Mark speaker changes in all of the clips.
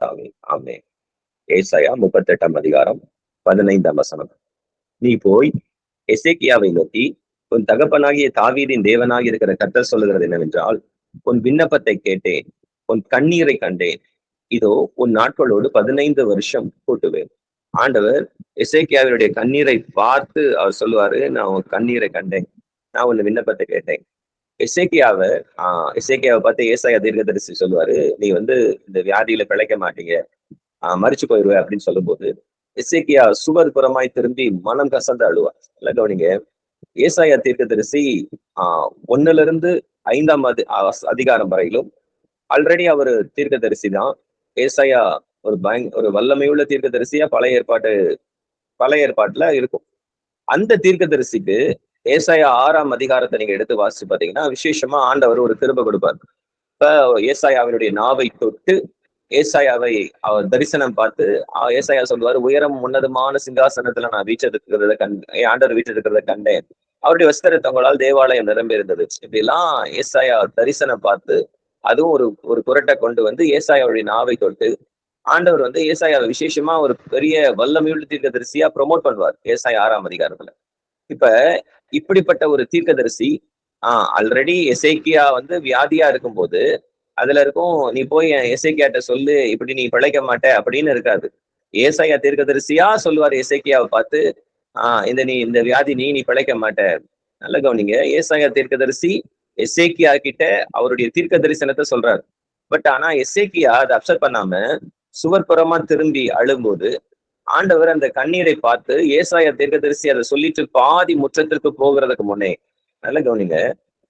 Speaker 1: கர்த்தாவே ஆமே ஏசாயா முப்பத்தி எட்டாம் அதிகாரம் பதினைந்தாம் வசனம் நீ போய் எசேக்கியாவை நோக்கி உன் தகப்பனாகிய தாவீரின் தேவனாக இருக்கிற கர்த்தர் சொல்லுகிறது என்னவென்றால் உன் விண்ணப்பத்தை கேட்டேன் உன் கண்ணீரை கண்டேன் இதோ உன் நாட்களோடு பதினைந்து வருஷம் கூட்டுவேன் ஆண்டவர் இசைக்கியாவினுடைய கண்ணீரை பார்த்து அவர் சொல்லுவாரு நான் உன் கண்ணீரை கண்டேன் நான் உன் விண்ணப்பத்தை கேட்டேன் இசைக்கியாவை ஆஹ் இசைக்கியாவை பார்த்து ஏசாய தரிசி சொல்லுவாரு நீ வந்து இந்த வியாதியில பிழைக்க மாட்டீங்க ஆஹ் மறிச்சு போயிருவே அப்படின்னு சொல்லும்போது இசைக்கியா சுவர் புறமாய் திரும்பி மனம் கசந்து அழுவா இல்ல கவனிங்க தீர்க்க தரிசி ஆஹ் ஒன்னுல இருந்து ஐந்தாம் அதி அதிகாரம் வரையிலும் ஆல்ரெடி அவர் தீர்க்க தரிசி தான் ஏசாயா ஒரு பயங் ஒரு வல்லமையுள்ள தீர்க்க தரிசியா பழைய ஏற்பாட்டு பழைய ஏற்பாட்டுல இருக்கும் அந்த தீர்க்க தரிசிக்கு ஏசாயா ஆறாம் அதிகாரத்தை நீங்க எடுத்து வாசிச்சு பாத்தீங்கன்னா விசேஷமா ஆண்டவர் ஒரு திரும்ப கொடுப்பார் இப்ப ஏசாயாவினுடைய நாவை தொட்டு ஏசாயாவை அவர் தரிசனம் பார்த்து ஏசாயா சொல்லுவார் உயரம் உன்னதமான சிங்காசனத்துல நான் வீச்சிருக்கிறத கண் ஆண்டவர் வீச்சிருக்கிறத கண்டேன் அவருடைய வஸ்திரத்தவங்களால் தேவாலயம் இருந்தது இப்படி எல்லாம் ஏசாயா தரிசனம் பார்த்து அதுவும் ஒரு ஒரு குரட்டை கொண்டு வந்து ஏசாயாவுடைய நாவை தொட்டு ஆண்டவர் வந்து ஏசாயாவை விசேஷமா ஒரு பெரிய வல்லமையுள்ள தீர்க்க தரிசியா ப்ரொமோட் பண்ணுவார் ஏசாய ஆறாம் அதிகாரத்துல இப்ப இப்படிப்பட்ட ஒரு தீர்க்கதரிசி ஆஹ் ஆல்ரெடி எசைக்கியா வந்து வியாதியா இருக்கும்போது அதுல இருக்கும் நீ போய் எசைக்கியாட்ட சொல்லு இப்படி நீ பிழைக்க மாட்ட அப்படின்னு இருக்காது ஏசாயா தீர்க்கதரிசியா சொல்லுவார் இசைக்கியாவை பார்த்து ஆஹ் இந்த நீ இந்த வியாதி நீ நீ பிழைக்க மாட்ட நல்ல கவனிங்க ஏசாயா தீர்க்கதரிசி எசேக்கியா கிட்ட அவருடைய தீர்க்க தரிசனத்தை சொல்றாரு பட் ஆனா எசேக்கியா அதை அப்சர் பண்ணாம சுவர்புறமா திரும்பி அழும்போது ஆண்டவர் அந்த கண்ணீரை பார்த்து ஏசாய தீர்க்கதரிசி அதை சொல்லிட்டு பாதி முற்றத்திற்கு போகிறதுக்கு முன்னே நல்லா கவனிங்க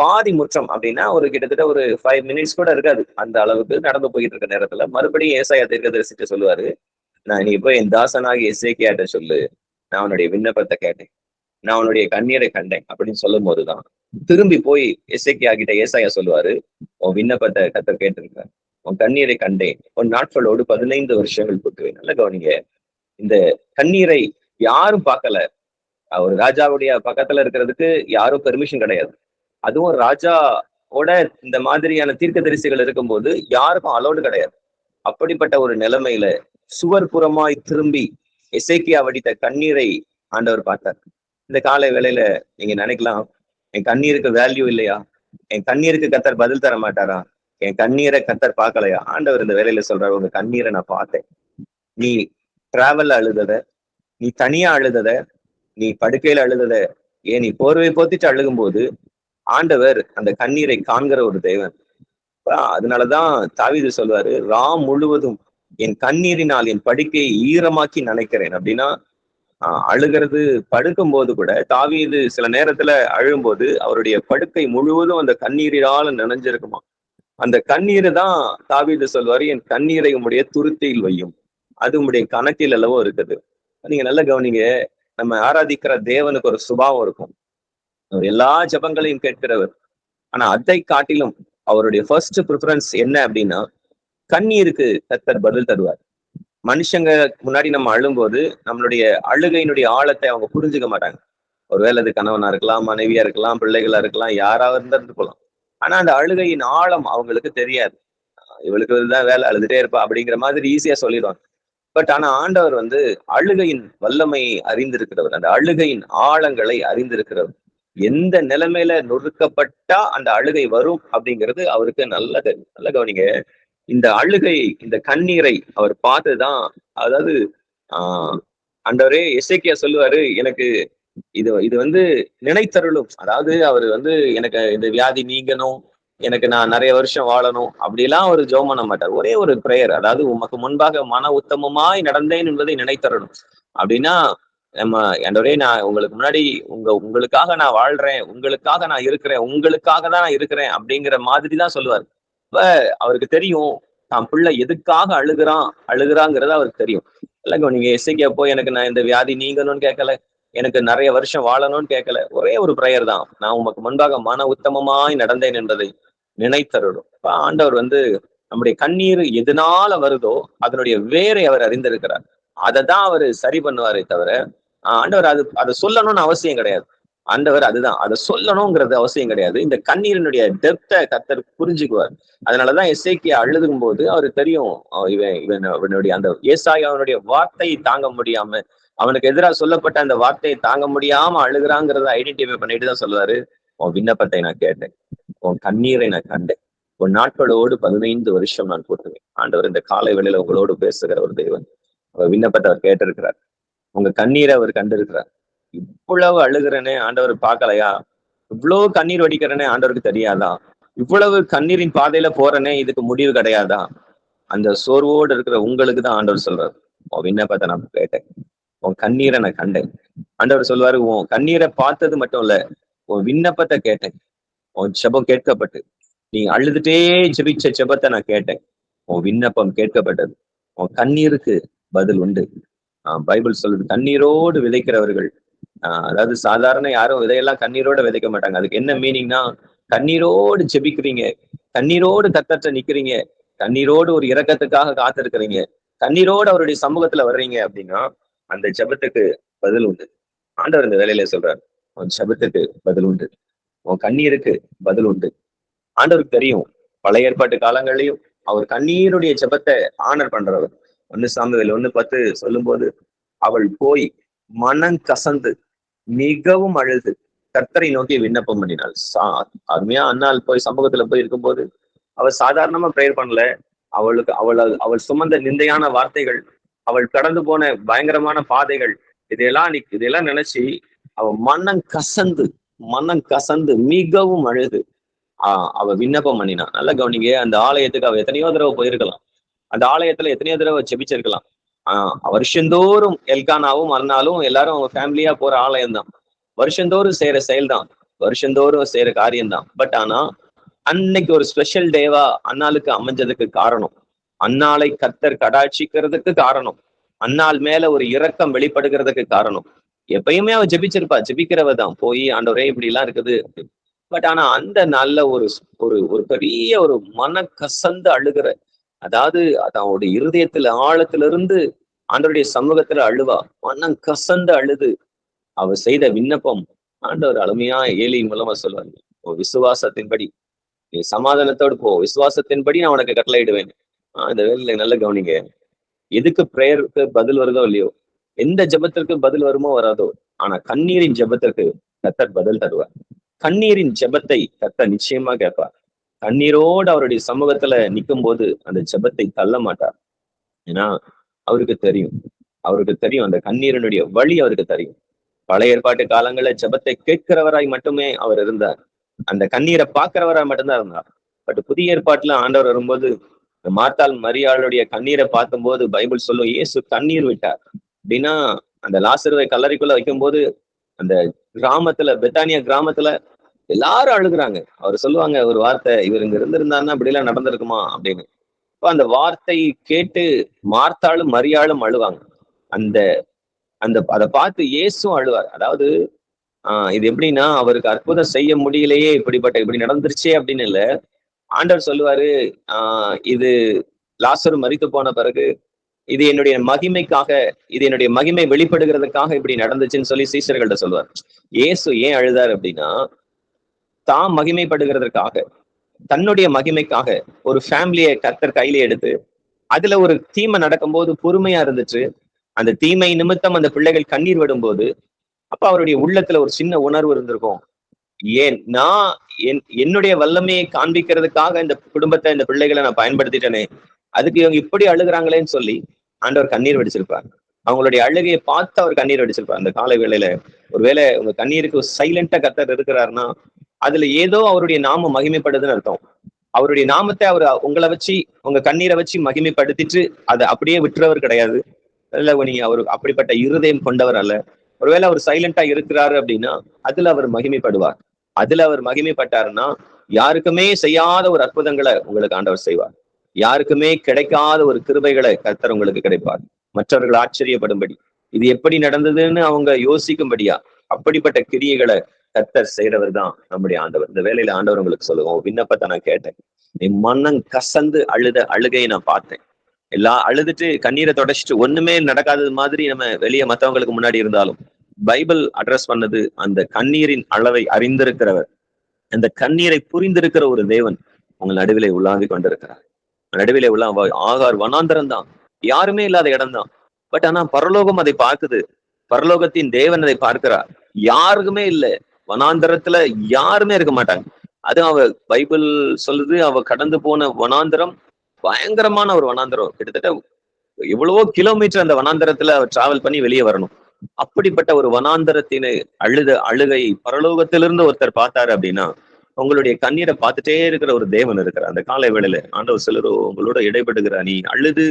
Speaker 1: பாதி முற்றம் அப்படின்னா ஒரு கிட்டத்தட்ட ஒரு ஃபைவ் மினிட்ஸ் கூட இருக்காது அந்த அளவுக்கு நடந்து போயிட்டு இருக்க நேரத்துல மறுபடியும் ஏசாய தீர்க்கதரிசிட்டு சொல்லுவாரு நான் நீ போய் என் தாசனாகி கேட்ட சொல்லு நான் உன்னுடைய விண்ணப்பத்தை கேட்டேன் நான் உன்னுடைய கண்ணீரை கண்டேன் அப்படின்னு சொல்லும் போதுதான் திரும்பி போய் இசைக்கு கிட்ட ஏசாயா சொல்லுவாரு உன் விண்ணப்பத்தை கத்த கேட்டிருக்க உன் கண்ணீரை கண்டேன் உன் நாட்களோடு பதினைந்து வருஷங்கள் போட்டுவேன் நல்ல கவனிங்க இந்த கண்ணீரை யாரும் பார்க்கல ஒரு ராஜாவுடைய பக்கத்துல இருக்கிறதுக்கு யாரும் பெர்மிஷன் கிடையாது அதுவும் ராஜாவோட இந்த மாதிரியான தீர்க்க தரிசிகள் இருக்கும்போது யாருக்கும் அலோடு கிடையாது அப்படிப்பட்ட ஒரு நிலைமையில சுவர் புறமாய் திரும்பி இசைக்கியா வடித்த கண்ணீரை ஆண்டவர் பார்த்தார் இந்த காலை வேலையில நீங்க நினைக்கலாம் என் கண்ணீருக்கு வேல்யூ இல்லையா என் கண்ணீருக்கு கத்தர் பதில் தர மாட்டாரா என் கண்ணீரை கத்தர் பார்க்கலையா ஆண்டவர் இந்த வேலையில சொல்றாரு உங்க கண்ணீரை நான் பார்த்தேன் நீ டிராவல்ல அழுதத நீ தனியா அழுதத நீ படுக்கையில அழுதத ஏன் நீ போர்வை போத்திட்டு அழுகும் போது ஆண்டவர் அந்த கண்ணீரை காண்கிற ஒரு தேவன் அதனாலதான் தாவிது சொல்வாரு ராம் முழுவதும் என் கண்ணீரினால் என் படுக்கையை ஈரமாக்கி நினைக்கிறேன் அப்படின்னா அழுகிறது படுக்கும் போது கூட தாவீது சில நேரத்துல அழும்போது அவருடைய படுக்கை முழுவதும் அந்த கண்ணீரினால நினைஞ்சிருக்குமா அந்த கண்ணீர் தான் தாவீது சொல்வாரு என் கண்ணீரை உடைய துருத்தையில் வையும் அது உங்களுடைய கணக்கில் அளவோ இருக்குது நீங்க நல்லா கவனிங்க நம்ம ஆராதிக்கிற தேவனுக்கு ஒரு சுபாவம் இருக்கும் எல்லா ஜபங்களையும் கேட்கிறவர் ஆனா அதை காட்டிலும் அவருடைய ஃபர்ஸ்ட் ப்ரிஃபரன்ஸ் என்ன அப்படின்னா கண்ணீருக்கு கத்தர் பதில் தருவார் மனுஷங்க முன்னாடி நம்ம அழும்போது நம்மளுடைய அழுகையினுடைய ஆழத்தை அவங்க புரிஞ்சுக்க மாட்டாங்க ஒருவேளை அது கணவனா இருக்கலாம் மனைவியா இருக்கலாம் பிள்ளைகளா இருக்கலாம் யாராவது இருந்திருந்து போகலாம் ஆனா அந்த அழுகையின் ஆழம் அவங்களுக்கு தெரியாது இவளுக்கு தான் வேலை அழுதுட்டே இருப்பா அப்படிங்கிற மாதிரி ஈஸியா சொல்லிடுவாங்க பட் ஆனா ஆண்டவர் வந்து அழுகையின் வல்லமையை அறிந்திருக்கிறவர் அந்த அழுகையின் ஆழங்களை அறிந்திருக்கிறவர் எந்த நிலைமையில நொறுக்கப்பட்டா அந்த அழுகை வரும் அப்படிங்கிறது அவருக்கு நல்ல நல்ல கவனிங்க இந்த அழுகை இந்த கண்ணீரை அவர் பார்த்துதான் அதாவது ஆஹ் அண்டவரே எசைக்கியா சொல்லுவாரு எனக்கு இது இது வந்து நினைத்தருளும் அதாவது அவர் வந்து எனக்கு இந்த வியாதி நீங்கணும் எனக்கு நான் நிறைய வருஷம் வாழணும் அப்படிலாம் ஒரு ஜோம் பண்ண மாட்டார் ஒரே ஒரு ப்ரேயர் அதாவது உமக்கு முன்பாக மன உத்தமமாய் நடந்தேன் என்பதை நினைத்தரணும் அப்படின்னா நம்ம என்னோடய நான் உங்களுக்கு முன்னாடி உங்க உங்களுக்காக நான் வாழ்றேன் உங்களுக்காக நான் இருக்கிறேன் உங்களுக்காக தான் நான் இருக்கிறேன் அப்படிங்கிற மாதிரி தான் சொல்லுவார் இப்ப அவருக்கு தெரியும் தான் பிள்ளை எதுக்காக அழுகிறான் அழுகிறாங்கிறது அவருக்கு தெரியும் இல்லைங்க நீங்க இசைக்க போய் எனக்கு நான் இந்த வியாதி நீங்கணும்னு கேட்கல எனக்கு நிறைய வருஷம் வாழணும்னு கேட்கல ஒரே ஒரு ப்ரேயர் தான் நான் உமக்கு முன்பாக மன உத்தமமாய் நடந்தேன் என்பதை நினைத்தருடும் இப்ப ஆண்டவர் வந்து நம்முடைய கண்ணீர் எதனால வருதோ அதனுடைய வேரை அவர் அறிந்திருக்கிறார் அதை தான் அவர் சரி பண்ணுவாரே தவிர ஆண்டவர் அது அதை சொல்லணும்னு அவசியம் கிடையாது ஆண்டவர் அதுதான் அதை சொல்லணுங்கிறது அவசியம் கிடையாது இந்த கண்ணீரினுடைய டெப்த்தை கத்தர் புரிஞ்சுக்குவார் அதனாலதான் இசைக்கு அழுதும் போது அவரு தெரியும் இவன் இவன் இவனுடைய அந்த ஏசாய் அவனுடைய வார்த்தையை தாங்க முடியாம அவனுக்கு எதிராக சொல்லப்பட்ட அந்த வார்த்தையை தாங்க முடியாம அழுகிறாங்கிறத ஐடென்டிஃபை பண்ணிட்டு தான் சொல்லுவாரு உன் விண்ணப்பத்தை நான் கேட்டேன் உன் கண்ணீரை நான் கண்டேன் உன் நாட்களோடு பதினைந்து வருஷம் நான் போட்டுவேன் ஆண்டவர் இந்த காலை வேளையில உங்களோடு பேசுகிற ஒரு தெய்வம் அவர் விண்ணப்பத்தை அவர் கேட்டிருக்கிறார் உங்க கண்ணீரை அவர் கண்டிருக்கிறார் இவ்வளவு அழுகிறனே ஆண்டவர் பார்க்கலையா இவ்வளவு கண்ணீர் வடிக்கிறனே ஆண்டவருக்கு தெரியாதா இவ்வளவு கண்ணீரின் பாதையில போறனே இதுக்கு முடிவு கிடையாதா அந்த சோர்வோடு இருக்கிற உங்களுக்கு தான் ஆண்டவர் சொல்றாரு உன் விண்ணப்பத்தை நான் கேட்டேன் உன் கண்ணீரை நான் கண்டேன் ஆண்டவர் சொல்வாரு உன் கண்ணீரை பார்த்தது மட்டும் இல்ல உன் விண்ணப்பத்தை கேட்டேன் உன் செபம் கேட்கப்பட்டு நீ அழுதுட்டே ஜெபிச்ச செபத்தை நான் கேட்டேன் உன் விண்ணப்பம் கேட்கப்பட்டது உன் கண்ணீருக்கு பதில் உண்டு பைபிள் சொல்றது கண்ணீரோடு விதைக்கிறவர்கள் அதாவது சாதாரண யாரும் விதையெல்லாம் கண்ணீரோட விதைக்க மாட்டாங்க அதுக்கு என்ன மீனிங்னா கண்ணீரோடு ஜெபிக்கிறீங்க கண்ணீரோடு கத்தற்ற நிக்கிறீங்க கண்ணீரோடு ஒரு இறக்கத்துக்காக காத்திருக்கிறீங்க கண்ணீரோடு அவருடைய சமூகத்துல வர்றீங்க அப்படின்னா அந்த ஜபத்துக்கு பதில் உண்டு ஆண்டவர் இந்த வேலையில சொல்றாரு அவன் ஜபத்துக்கு பதில் உண்டு உன் கண்ணீருக்கு பதில் உண்டு ஆண்டவருக்கு தெரியும் பழைய ஏற்பாட்டு காலங்களையும் அவர் கண்ணீருடைய ஜபத்தை ஆனர் பண்றவர் ஒன்னு சாமி ஒன்னு பத்து சொல்லும் போது அவள் போய் மனம் கசந்து மிகவும் அழுது கர்த்தரை நோக்கி விண்ணப்பம் பண்ணினாள் சா அருமையா அண்ணால் போய் சமூகத்துல போய் இருக்கும்போது அவள் சாதாரணமா பிரேயர் பண்ணல அவளுக்கு அவள் அவள் சுமந்த நிந்தையான வார்த்தைகள் அவள் கடந்து போன பயங்கரமான பாதைகள் இதையெல்லாம் இதெல்லாம் நினைச்சு அவள் மனம் கசந்து மனம் கசந்து மிகவும் அழுது ஆஹ் அவ விண்ணப்பம் பண்ணினா நல்லா கவனிங்க அந்த ஆலயத்துக்கு அவ எத்தனையோ தடவை போயிருக்கலாம் அந்த ஆலயத்துல எத்தனையோ தடவை செபிச்சிருக்கலாம் ஆஹ் வருஷந்தோறும் எல்கானாவும் மறுநாளும் எல்லாரும் அவங்க ஃபேமிலியா போற ஆலயம் தான் வருஷந்தோறும் செய்யற செயல் தான் வருஷந்தோறும் செய்யற காரியம் தான் பட் ஆனா அன்னைக்கு ஒரு ஸ்பெஷல் டேவா அன்னாளுக்கு அமைஞ்சதுக்கு காரணம் அன்னாளை கத்தர் கடாட்சிக்கிறதுக்கு காரணம் அன்னால் மேல ஒரு இரக்கம் வெளிப்படுகிறதுக்கு காரணம் எப்பயுமே அவ ஜெபிச்சிருப்பா ஜபிக்கிறவ தான் போய் ஆண்டவரே இப்படி எல்லாம் இருக்குது பட் ஆனா அந்த நல்ல ஒரு ஒரு ஒரு பெரிய ஒரு மன கசந்து அழுகிற அதாவது அவனுடைய இருதயத்துல ஆழத்துல இருந்து ஆண்டவருடைய சமூகத்துல அழுவா மனம் கசந்து அழுது அவ செய்த விண்ணப்பம் ஆண்டவர் அழுமையா ஏழி மூலமா சொல்லுவாங்க ஓ விசுவாசத்தின்படி நீ சமாதானத்தோடு போ விசுவாசத்தின்படி நான் உனக்கு கட்டளையிடுவேன் ஆஹ் இந்த வேலையில நல்ல கவனிங்க எதுக்கு பிரேயருக்கு பதில் வருதோ இல்லையோ எந்த ஜபத்திற்கு பதில் வருமோ வராதோ ஆனா கண்ணீரின் ஜபத்திற்கு கத்தர் பதில் தருவார் கண்ணீரின் ஜபத்தை கத்தர் நிச்சயமா கேட்பார் கண்ணீரோடு அவருடைய சமூகத்துல நிற்கும் போது அந்த ஜபத்தை தள்ள மாட்டார் ஏன்னா அவருக்கு தெரியும் அவருக்கு தெரியும் அந்த கண்ணீரனுடைய வழி அவருக்கு தெரியும் பழைய ஏற்பாட்டு காலங்களில் ஜபத்தை கேட்கிறவராய் மட்டுமே அவர் இருந்தார் அந்த கண்ணீரை பார்க்கிறவராய் மட்டும்தான் இருந்தார் பட் புதிய ஏற்பாட்டுல ஆண்டவர் வரும்போது மார்த்தால் மரியாளுடைய கண்ணீரை பார்க்கும்போது பைபிள் சொல்லும் இயேசு கண்ணீர் விட்டார் அப்படின்னா அந்த லாசருவை கல்லறைக்குள்ள வைக்கும்போது அந்த கிராமத்துல பிரித்தானியா கிராமத்துல எல்லாரும் அழுகுறாங்க அவர் சொல்லுவாங்க ஒரு வார்த்தை இவர் இங்க இருந்திருந்தாருன்னா அப்படிலாம் நடந்திருக்குமா அப்படின்னு இப்போ அந்த வார்த்தை கேட்டு மார்த்தாலும் மரியாளும் அழுவாங்க அந்த அந்த அதை பார்த்து இயேசும் அழுவார் அதாவது ஆஹ் இது எப்படின்னா அவருக்கு அற்புதம் செய்ய முடியலையே இப்படிப்பட்ட இப்படி நடந்துருச்சே அப்படின்னு இல்லை ஆண்டவர் சொல்லுவாரு ஆஹ் இது லாசர் மறித்து போன பிறகு இது என்னுடைய மகிமைக்காக இது என்னுடைய மகிமை வெளிப்படுகிறதுக்காக இப்படி நடந்துச்சுன்னு சொல்லி சீசர்கள்ட்ட சொல்லுவார் ஏசு ஏன் அழுதார் அப்படின்னா தான் மகிமைப்படுகிறதுக்காக தன்னுடைய மகிமைக்காக ஒரு ஃபேமிலியை கத்தர் கையில எடுத்து அதுல ஒரு தீமை நடக்கும்போது பொறுமையா இருந்துச்சு அந்த தீமை நிமித்தம் அந்த பிள்ளைகள் கண்ணீர் விடும்போது அப்ப அவருடைய உள்ளத்துல ஒரு சின்ன உணர்வு இருந்திருக்கும் ஏன் நான் என் என்னுடைய வல்லமையை காண்பிக்கிறதுக்காக இந்த குடும்பத்தை இந்த பிள்ளைகளை நான் பயன்படுத்திட்டேனே அதுக்கு இவங்க இப்படி அழுகிறாங்களேன்னு சொல்லி ஆண்டவர் கண்ணீர் வடிச்சிருப்பார் அவங்களுடைய அழுகையை பார்த்து அவர் கண்ணீர் வடிச்சிருப்பார் அந்த காலை வேளையில ஒருவேளை உங்க கண்ணீருக்கு சைலண்டா கத்தர் இருக்கிறாருன்னா அதுல ஏதோ அவருடைய நாமம் மகிமைப்படுதுன்னு அர்த்தம் அவருடைய நாமத்தை அவர் உங்களை வச்சு உங்க கண்ணீரை வச்சு மகிமைப்படுத்திட்டு அதை அப்படியே விட்டுறவர் கிடையாது இல்ல நீங்க அவர் அப்படிப்பட்ட இருதயம் கொண்டவர் அல்ல ஒருவேளை அவர் சைலண்டா இருக்கிறாரு அப்படின்னா அதுல அவர் மகிமைப்படுவார் அதுல அவர் மகிமைப்பட்டாருன்னா யாருக்குமே செய்யாத ஒரு அற்புதங்களை உங்களுக்கு ஆண்டவர் செய்வார் யாருக்குமே கிடைக்காத ஒரு கிருபைகளை கர்த்தர் உங்களுக்கு கிடைப்பார் மற்றவர்கள் ஆச்சரியப்படும்படி இது எப்படி நடந்ததுன்னு அவங்க யோசிக்கும்படியா அப்படிப்பட்ட கிரியைகளை கர்த்தர் செய்யறவர் தான் நம்முடைய ஆண்டவர் இந்த வேலையில ஆண்டவர் உங்களுக்கு சொல்லுவோம் விண்ணப்பத்தை நான் கேட்டேன் என் மன்னம் கசந்து அழுத அழுகையை நான் பார்த்தேன் எல்லா அழுதுட்டு கண்ணீரை தொடச்சிட்டு ஒண்ணுமே நடக்காதது மாதிரி நம்ம வெளியே மற்றவங்களுக்கு முன்னாடி இருந்தாலும் பைபிள் அட்ரஸ் பண்ணது அந்த கண்ணீரின் அளவை அறிந்திருக்கிறவர் அந்த கண்ணீரை புரிந்திருக்கிற ஒரு தேவன் உங்கள் நடுவிலை உள்ளாங்கி கொண்டிருக்கிறார் நடுவில் உள்ள ஆகார் வனாந்தரம் தான் யாருமே இல்லாத இடம் தான் பட் ஆனா பரலோகம் அதை பார்க்குது பரலோகத்தின் தேவன் அதை பார்க்கிறார் யாருக்குமே இல்லை வனாந்தரத்துல யாருமே இருக்க மாட்டாங்க அது அவ பைபிள் சொல்லுது அவ கடந்து போன வனாந்தரம் பயங்கரமான ஒரு வனாந்தரம் கிட்டத்தட்ட எவ்வளவோ கிலோமீட்டர் அந்த வனாந்தரத்துல அவர் டிராவல் பண்ணி வெளியே வரணும் அப்படிப்பட்ட ஒரு வனாந்தரத்தின் அழுத அழுகை பரலோகத்திலிருந்து ஒருத்தர் பார்த்தாரு அப்படின்னா உங்களுடைய கண்ணீரை பார்த்துட்டே இருக்கிற ஒரு தேவன் இருக்கிற அந்த காலை வேலையில ஆண்டவர் சிலர் உங்களோட இடைபடுகிற நீ அழுது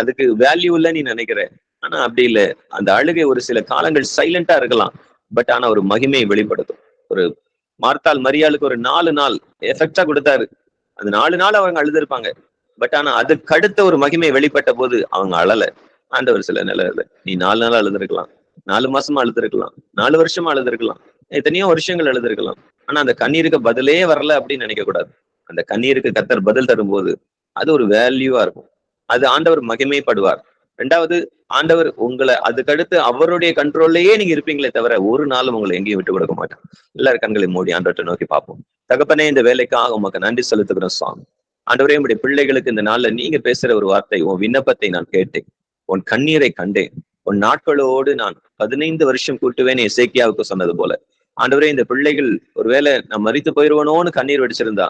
Speaker 1: அதுக்கு வேல்யூ இல்லை நீ நினைக்கிற ஆனா அப்படி இல்லை அந்த அழுகை ஒரு சில காலங்கள் சைலண்டா இருக்கலாம் பட் ஆனா ஒரு மகிமையை வெளிப்படுத்தும் ஒரு மார்த்தால் மரியாளுக்கு ஒரு நாலு நாள் எஃபெக்டா கொடுத்தாரு அந்த நாலு நாள் அவங்க அழுதுருப்பாங்க பட் ஆனா அதுக்கு அடுத்த ஒரு மகிமை வெளிப்பட்ட போது அவங்க அழல ஆண்டவர் சில நிலையில நீ நாலு நாள் அழுதுருக்கலாம் நாலு மாசமா அழுதுருக்கலாம் நாலு வருஷமா அழுதுருக்கலாம் எத்தனையோ வருஷங்கள் எழுதிருக்கலாம் ஆனா அந்த கண்ணீருக்கு பதிலே வரல அப்படின்னு நினைக்க கூடாது அந்த கண்ணீருக்கு கத்தர் பதில் தரும்போது அது ஒரு வேல்யூவா இருக்கும் அது ஆண்டவர் மகிமைப்படுவார் ரெண்டாவது ஆண்டவர் உங்களை அதுக்கடுத்து அவருடைய கண்ட்ரோல்லையே நீங்க இருப்பீங்களே தவிர ஒரு நாளும் உங்களை எங்கேயும் விட்டு கொடுக்க மாட்டேன் எல்லாரும் கண்களை மூடி ஆண்டவர்கிட்ட நோக்கி பார்ப்போம் தகப்பனே இந்த வேலைக்காக உமக்கு நன்றி செலுத்துகிறோம் சுவாமி ஆண்டவரே உடைய பிள்ளைகளுக்கு இந்த நாள்ல நீங்க பேசுற ஒரு வார்த்தை உன் விண்ணப்பத்தை நான் கேட்டேன் உன் கண்ணீரை கண்டேன் உன் நாட்களோடு நான் பதினைந்து வருஷம் கூட்டுவேன் இசைக்கியாவுக்கு சொன்னது போல ஆண்டவரே இந்த பிள்ளைகள் ஒருவேளை நான் மறித்து போயிருவனோன்னு கண்ணீர் வெடிச்சிருந்தா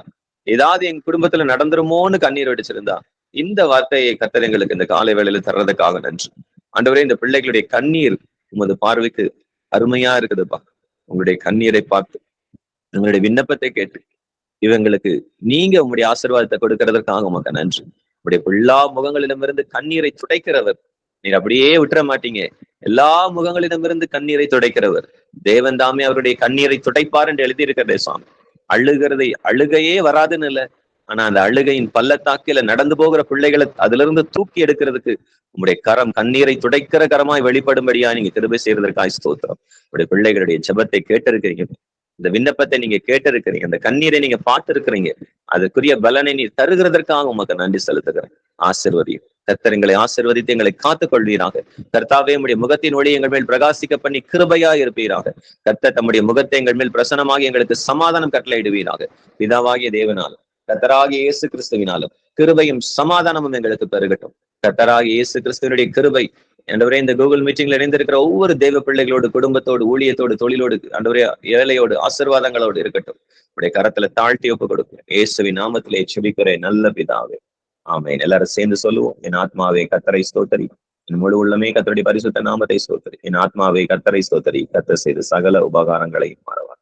Speaker 1: ஏதாவது என் குடும்பத்துல நடந்துருமோன்னு கண்ணீர் வெடிச்சிருந்தா இந்த வார்த்தையை கத்தர் எங்களுக்கு இந்த காலை வேளையில தர்றதுக்காக நன்றி ஆண்டவரே இந்த பிள்ளைகளுடைய கண்ணீர் உமது பார்வைக்கு அருமையா இருக்குதுப்பா உங்களுடைய கண்ணீரை பார்த்து உங்களுடைய விண்ணப்பத்தை கேட்டு இவங்களுக்கு நீங்க உங்களுடைய ஆசீர்வாதத்தை கொடுக்கறதற்காக உமக்கு நன்றி உங்களுடைய எல்லா முகங்களிடமிருந்து கண்ணீரை துடைக்கிறவர் நீர் அப்படியே விட்டுற மாட்டீங்க எல்லா முகங்களிடமிருந்து கண்ணீரை துடைக்கிறவர் தேவன் தாமே அவருடைய கண்ணீரை துடைப்பார் என்று எழுதியிருக்கிறதே சுவாமி அழுகிறதை அழுகையே வராதுன்னு இல்லை ஆனா அந்த அழுகையின் பள்ளத்தாக்கில நடந்து போகிற பிள்ளைகளை அதுல இருந்து தூக்கி எடுக்கிறதுக்கு உங்களுடைய கரம் கண்ணீரை துடைக்கிற கரமாய் வெளிப்படும்படியா நீங்க திரும்ப செய்வதற்காக ஸ்தோத்திரம் உங்களுடைய பிள்ளைகளுடைய ஜபத்தை கேட்டிருக்கிறீங்க இந்த விண்ணப்பத்தை நீங்க கேட்டிருக்கிறீங்க அந்த கண்ணீரை நீங்க பார்த்திருக்கிறீங்க அதுக்குரிய பலனை நீ தருகிறதற்காக உமக்கு நன்றி செலுத்துகிறேன் ஆசிர்வதியும் கர்த்தர் எங்களை ஆசிர்வதித்து எங்களை காத்துக் கொள்வீராக கர்த்தாவே உடைய முகத்தின் ஒளி எங்கள் மேல் பிரகாசிக்க பண்ணி கிருபையா இருப்பீராக கர்த்தர் தம்முடைய முகத்தை எங்கள் மேல் பிரசனமாக எங்களுக்கு சமாதானம் கட்டளையிடுவீராக பிதாவாகிய தேவனாலும் கர்த்தராகிய இயேசு கிறிஸ்துவினாலும் கிருபையும் சமாதானமும் எங்களுக்கு பெருகட்டும் கர்த்தராகிய இயேசு கிறிஸ்துவனுடைய கிருபை ஆண்டவரே இந்த கூகுள் மீட்டிங்ல இணைந்திருக்கிற ஒவ்வொரு தெய்வ பிள்ளைகளோடு குடும்பத்தோடு ஊழியத்தோடு தொழிலோடு ஆண்டவரே ஏழையோடு ஆசிர்வாதங்களோடு இருக்கட்டும் உடைய கரத்துல தாழ்த்தி ஒப்பு கொடுக்கிறேன் இயேசுவின் நாமத்திலே செபிக்கிறேன் நல்ல பிதாவே ஆமேன் எல்லாரும் சேர்ந்து சொல்லுவோம் என் ஆத்மாவை கத்தரை ஸ்தோத்தரி என் முழு உள்ளமே கத்தருடைய பரிசுத்த நாமத்தை ஸ்தோத்தரி என் ஆத்மாவை கத்தரை ஸ்தோத்தரி கத்த செய்து சகல உபகாரங்களையும் மாறவார்